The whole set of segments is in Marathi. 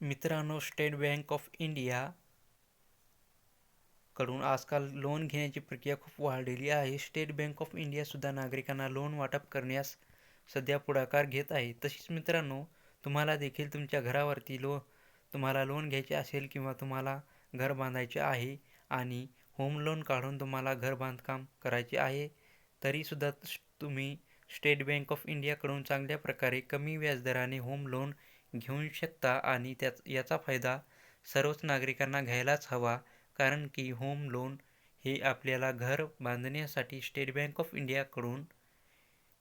मित्रांनो स्टेट बँक ऑफ इंडिया कडून आजकाल लोन घेण्याची प्रक्रिया खूप वाढलेली आहे. स्टेट बँक ऑफ इंडियासुद्धा नागरिकांना लोन वाटप करण्यास सध्या पुढाकार घेत आहे. तसेच मित्रांनो तुम्हाला देखील तुमच्या घरावरती लो तुम्हाला लोन घ्यायचे असेल किंवा तुम्हाला घर बांधायचे आहे आणि होम लोन काढून तुम्हाला घर बांधकाम करायचे आहे तरीसुद्धा तुम्ही स्टेट बँक ऑफ इंडियाकडून चांगल्या प्रकारे कमी व्याजदराने होम लोन घेऊ शकता आणि त्याच याचा फायदा सर्वच नागरिकांना घ्यायलाच हवा कारण की होम लोन हे आपल्याला घर बांधण्यासाठी स्टेट बँक ऑफ इंडियाकडून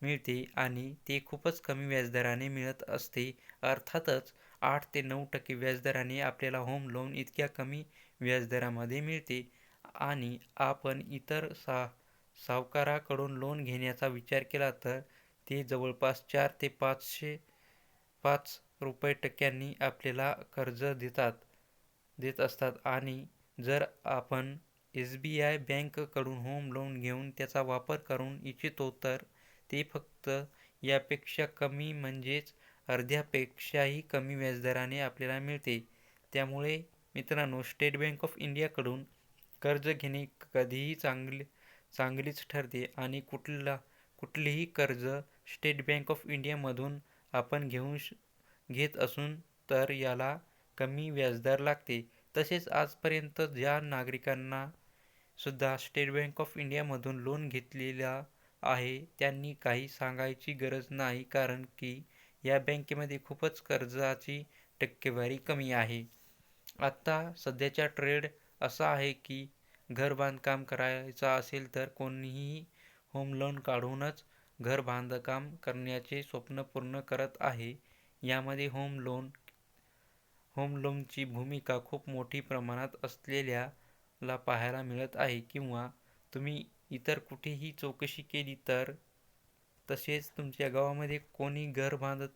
मिळते आणि ते खूपच कमी व्याजदराने मिळत असते. अर्थातच आठ ते नऊ टक्के व्याजदराने आपल्याला होम लोन इतक्या कमी व्याजदरामध्ये मिळते आणि आपण इतर सा सावकाराकडून लोन घेण्याचा विचार केला तर ते जवळपास चार ते पाचशे पाच रुपये टक्क्यांनी आपल्याला कर्ज देतात देत असतात. आणि जर आपण एस बी आय बँककडून होम लोन घेऊन त्याचा वापर करून इच्छितो तर ते फक्त यापेक्षा कमी म्हणजेच अर्ध्यापेक्षाही कमी व्याजदराने आपल्याला मिळते. त्यामुळे मित्रांनो स्टेट बँक ऑफ इंडियाकडून कर्ज घेणे कधीही चांगले चांगलीच ठरते. आणि कुठला कुठलीही कर्ज स्टेट बँक ऑफ इंडियामधून आपण घेऊ घेत असून तर याला कमी व्याजदर लागते. तसेच आजपर्यंत ज्या नागरिकांना सुद्धा स्टेट बँक ऑफ इंडियामधून लोन घेतलेला आहे त्यांनी काही सांगायची गरज नाही कारण की या बँकेमध्ये खूपच कर्जाची टक्केवारी कमी आहे. आत्ता सध्याचा ट्रेड असा आहे की घर बांधकाम करायचं असेल तर कोणीही होम लोन काढूनच घर बांधकाम करण्याचे स्वप्न पूर्ण करत आहे. यामध्ये होम लोन होम लोनची भूमिका खूप मोठी प्रमाणात असलेल्याला पाहायला मिळत आहे किंवा तुम्ही इतर कुठेही चौकशी केली तर तसेच तुमच्या गावामध्ये कोणी घर बांधत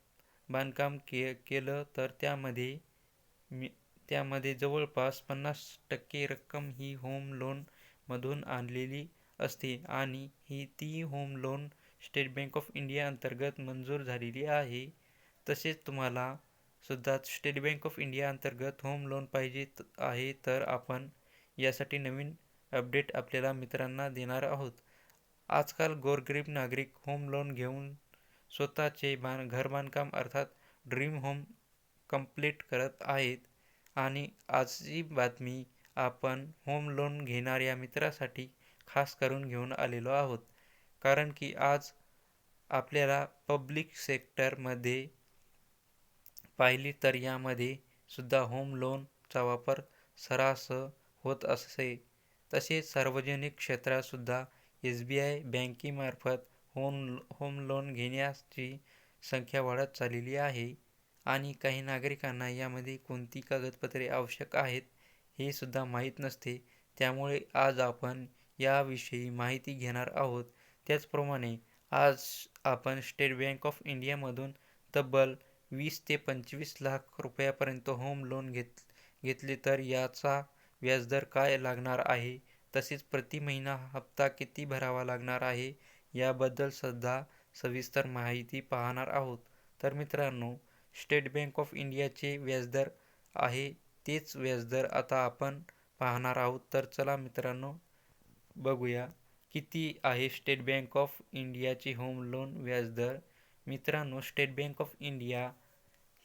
बांधकाम के केलं तर त्यामध्ये मी त्यामध्ये जवळपास पन्नास टक्के रक्कम ही होम लोनमधून आणलेली असते आणि ही ती home loan state bank of India अंतर्गत मंजूर झालेली आहे. तसेच तुम्हाला सुद्धा स्टेट बँक ऑफ इंडिया अंतर्गत होम लोन पाहिजे आहे तर आपण यासाठी नवीन अपडेट आपल्याला मित्रांना देणार आहोत. आजकाल गोरगरीब नागरिक होम लोन घेऊन स्वतःचे बां घर बांधकाम अर्थात ड्रीम होम कंप्लीट करत आहेत. आणि आजची बातमी आपण होम लोन घेणाऱ्या मित्रासाठी खास करून घेऊन आलेलो आहोत. कारण की आज आपल्याला पब्लिक सेक्टरमध्ये पाहिली तर यामध्ये सुद्धा होम लोनचा वापर सर्रास होत असे. तसेच सार्वजनिक क्षेत्रातसुद्धा एस बी आय बँकेमार्फत होम होम लोन घेण्याची संख्या वाढत चाललेली आहे. आणि काही नागरिकांना यामध्ये कोणती कागदपत्रे आवश्यक आहेत हे सुद्धा माहीत नसते. त्यामुळे आज आपण याविषयी माहिती घेणार आहोत. त्याचप्रमाणे आज आपण स्टेट बँक ऑफ इंडियामधून तब्बल वीस ते पंचवीस लाख रुपयापर्यंत होम लोन घेत घेतले तर याचा व्याजदर काय लागणार आहे? तसेच प्रति महिना हप्ता किती भरावा लागणार आहे? याबद्दल सुद्धा सविस्तर माहिती पाहणार आहोत. तर मित्रांनो स्टेट बँक ऑफ इंडियाचे व्याजदर आहे तेच व्याजदर आता आपण पाहणार आहोत. तर चला मित्रांनो बघूया किती आहे स्टेट बँक ऑफ इंडियाचे होम लोन व्याजदर. मित्रांनो स्टेट बँक ऑफ इंडिया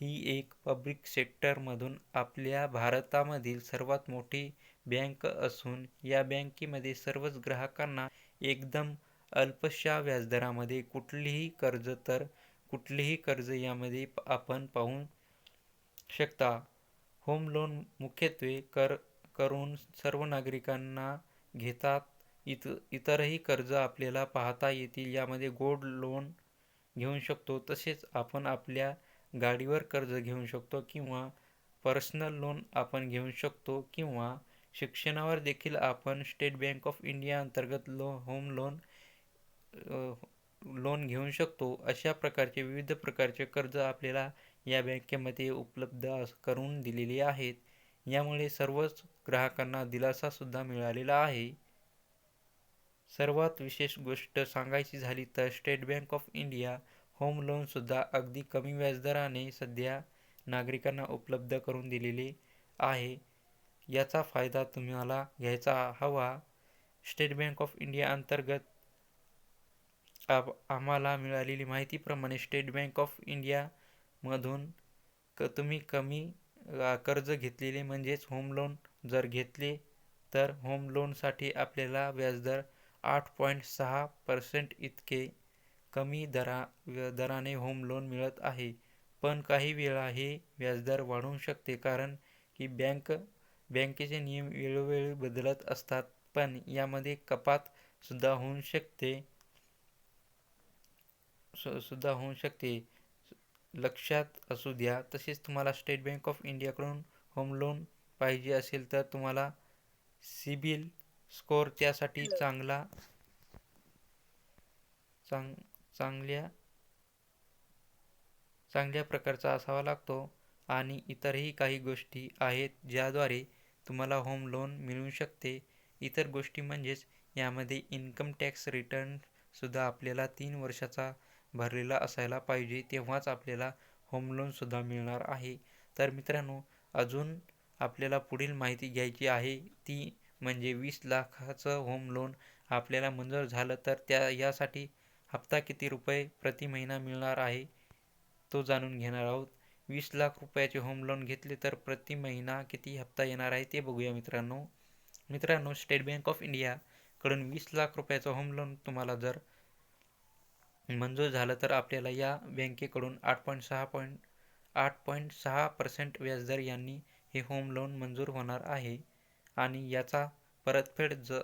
ही एक पब्लिक सेक्टरमधून आपल्या भारतामधील सर्वात मोठी बँक असून या बँकेमध्ये सर्वच ग्राहकांना एकदम अल्पशा व्याजदरामध्ये कुठलीही कर्ज तर कुठलेही कर्ज यामध्ये आपण पाहू शकता. होम लोन मुख्यत्वे कर करून सर्व नागरिकांना घेतात. इत इतरही कर्ज आपल्याला पाहता येतील. यामध्ये गोल्ड लोन घेऊ शकतो. तसेच आपण आपल्या गाडीवर कर्ज घेऊ शकतो किंवा पर्सनल लोन आपण घेऊ शकतो किंवा शिक्षणावर देखील आपण स्टेट बँक ऑफ इंडिया अंतर्गत लो होम लोन लोन घेऊ शकतो. अशा प्रकारचे विविध प्रकारचे कर्ज आपल्याला या बँकेमध्ये उपलब्ध करून दिलेले आहेत. यामुळे सर्वच ग्राहकांना दिलासासुद्धा मिळालेला आहे. सर्वात विशेष गोष्ट सांगायची झाली तर state bank of India home लोनसुद्धा अगदी कमी व्याजदराने सध्या नागरिकांना उपलब्ध करून दिलेले आहे. याचा फायदा तुम्हाला घ्यायचा हवा. स्टेट बँक ऑफ इंडिया अंतर्गत आप आम्हाला मिळालेली माहितीप्रमाणे स्टेट बँक ऑफ इंडियामधून क तुम्ही कमी कर्ज घेतलेले म्हणजेच होम लोन जर घेतले तर होम लोनसाठी आपल्याला व्याजदर आठ पॉईंट सहा पर्सेंट इतके कमी दरा दराने होम लोन मिळत आहे. पण काही वेळा हे व्याजदर वाढू शकते कारण की बँक बँकेचे नियम वेळोवेळी बदलत असतात. पण यामध्ये कपात सुद्धा होऊ शकते. सुद्धा होऊ शकते. लक्षात असू द्या. तसेच तुम्हाला स्टेट बँक ऑफ इंडियाकडून होम लोन पाहिजे असेल तर तुम्हाला सिबिल स्कोअर त्यासाठी चांगला चांग चांगल्या चांगल्या प्रकारचा असावा लागतो आणि इतरही काही गोष्टी आहेत ज्याद्वारे तुम्हाला होम लोन मिळू शकते. इतर गोष्टी म्हणजेच यामध्ये इन्कम टॅक्स रिटर्नसुद्धा आपल्याला तीन वर्षाचा भरलेला असायला पाहिजे तेव्हाच आपल्याला होम लोनसुद्धा मिळणार आहे. तर मित्रांनो अजून आपल्याला पुढील माहिती घ्यायची आहे ती म्हणजे वीस लाखाचं होम लोन आपल्याला मंजूर झालं तर त्या यासाठी हप्ता किती रुपये प्रति महिना मिळणार आहे तो जाणून घेणार आहोत. वीस लाख रुपयाचे होम लोन घेतले तर प्रति महिना किती हप्ता येणार आहे ते बघूया मित्रांनो. मित्रांनो स्टेट बँक ऑफ इंडियाकडून वीस लाख रुपयाचं होम लोन तुम्हाला जर मंजूर झालं तर आपल्याला या बँकेकडून आठ पॉईंट सहा पॉईंट आठ पॉईंट सहा पर्सेंट व्याजदर यांनी हे होम लोन मंजूर होणार आहे. आणि याचा परतफेड ज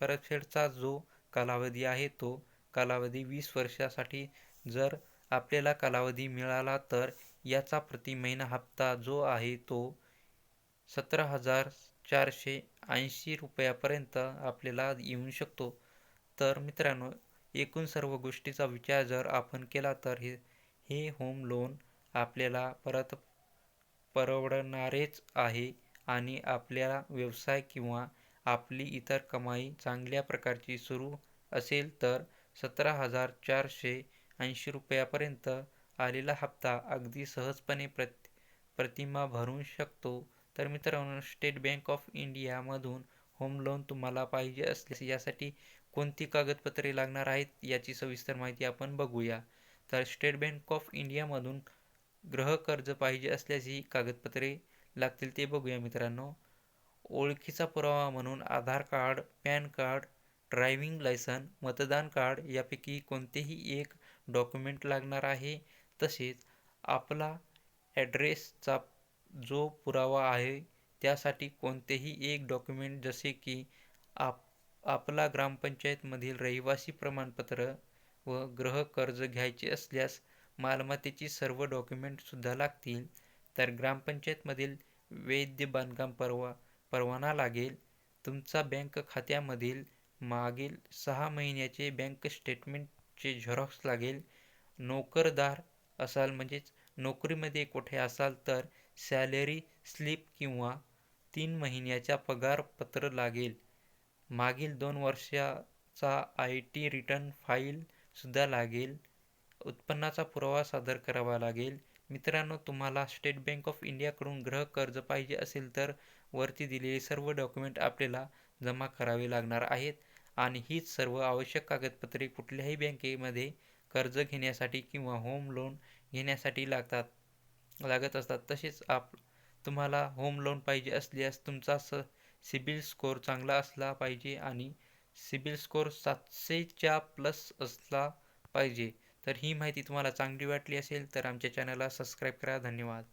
परतफेडचा जो कालावधी आहे तो कालावधी वीस वर्षासाठी जर आपल्याला कालावधी मिळाला तर याचा प्रति महिना हप्ता जो आहे तो सतरा हजार चारशे ऐंशी रुपयापर्यंत आपल्याला येऊ शकतो. तर मित्रांनो एकूण सर्व गोष्टीचा विचार जर आपण केला तर हे हे होम लोन आपल्याला परत परवडणारेच आहे आणि आपल्याला व्यवसाय किंवा आपली इतर कमाई चांगल्या प्रकारची सुरू असेल तर सतरा हजार चारशे ऐंशी रुपयापर्यंत आलेला हप्ता अगदी सहजपणे प्रत प्रतिमा भरू शकतो. तर मित्रांनो स्टेट बँक ऑफ इंडियामधून होम लोन तुम्हाला पाहिजे असल्यास यासाठी कोणती कागदपत्रे लागणार आहेत याची सविस्तर माहिती आपण बघूया. तर स्टेट बँक ऑफ इंडियामधून गृह कर्ज पाहिजे असल्यास ही कागदपत्रे लागतील ते बघूया मित्रांनो. ओळखीचा पुरावा म्हणून Aadhaar card PAN card driving licence मतदान कार्ड यापैकी कोणतेही एक डॉक्युमेंट लागणार आहे. तसेच आपला ॲड्रेसचा जो पुरावा आहे त्यासाठी कोणतेही एक डॉक्युमेंट जसे की आप आपला ग्रामपंचायतमधील रहिवासी प्रमाणपत्र व गृह कर्ज घ्यायचे असल्यास मालमत्तेची सर्व डॉक्युमेंटसुद्धा लागतील. तर ग्रामपंचायतमधील वैद्य बांधकाम परवा परवाना लागेल. तुमचा बँक खात्यामधील मागील सहा महिन्याचे बँक स्टेटमेंटचे झेरॉक्स लागेल. नोकरदार असाल म्हणजेच नोकरीमध्ये कुठे असाल तर सॅलरी स्लिप किंवा तीन महिन्याच्या पगारपत्र लागेल. मागील दोन वर्षाचा आय टी रिटर्न फाईलसुद्धा लागेल. उत्पन्नाचा पुरावा सादर करावा लागेल. मित्रांनो तुम्हाला स्टेट बँक ऑफ इंडियाकडून गृह कर्ज पाहिजे असेल तर वरती दिलेले सर्व डॉक्युमेंट आपल्याला जमा करावे लागणार आहेत. आणि हीच सर्व आवश्यक कागदपत्रे कुठल्याही बँकेमध्ये कर्ज घेण्यासाठी किंवा होम लोन घेण्यासाठी लागतात लागत असतात. तसेच आप तुम्हाला होम लोन पाहिजे असल्यास तुमचा स सिबिल स्कोअर चांगला असला पाहिजे आणि सिबिल स्कोअर सातशेच्या प्लस असला पाहिजे. तर ही माहिती तुम्हाला चांगली वाटली असेल तर आमच्या चॅनलला सबस्क्राईब करा. धन्यवाद.